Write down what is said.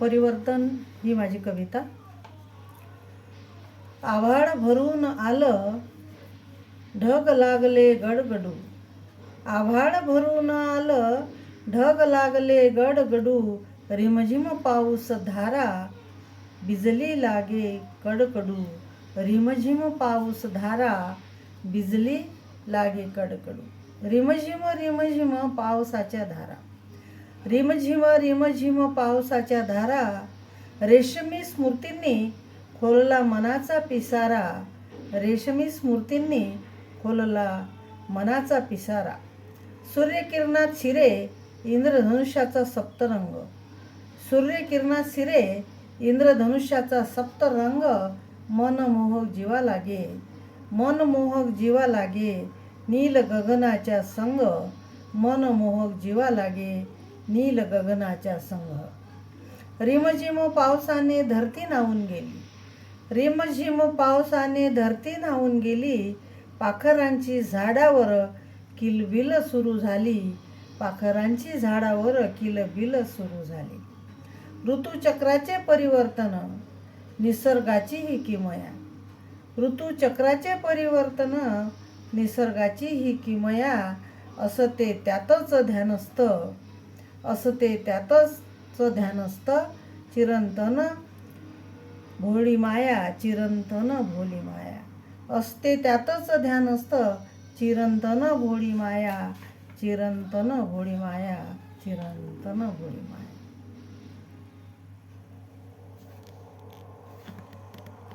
परिवर्तन ही माझी कविता. आभाळ भरून आलं ढग लागले गडगडू. आभाळ भरून आलं ढग लागले गडगडू. रिमझिम पाऊस धारा बिजली लागे कडकडू. रिमझिम पाऊस धारा बिजली लागे कडकडू. रिमझिम रिमझिम पावसाच्या धारा. रिमझिम रिमझिम पावसाच्या धारा. रेशमी स्मृतींनी खोलला मनाचा पिसारा. रेशमी स्मृतींनी खोलला मनाचा पिसारा. सूर्यकिरणात शिरे इंद्रधनुष्याचा सप्तरंग. सूर्यकिरणात शिरे इंद्रधनुष्याचा सप्तरंग. मनमोहक जीवा लागे मनमोहक जीवा लागे नील गगनाच्या संग. मनमोहक जीवा लागे नील गगनाच्या संग. रिमझिम पावसाने धरती न्हावून गेली. रिमझिम पावसाने धरती न्हावून गेली. पाखरांची झाडावर किलबिल सुरू झाली. पाखरांची झाडावर किलबिल सुरू झाली. ऋतुचक्राचे परिवर्तन निसर्गाची ही किमया. ऋतुचक्राचे परिवर्तन निसर्गाची ही किमया असं ते त्यातच ध्यानस्थ असं ते त्यातच असतं. चिरंतन भोळी माया चिरंतन भोळी माया. असते त्यातच ध्यान असतं. चिरंतन भोळी माया चिरंतन भोळी माया चिरंतन भोळी माया.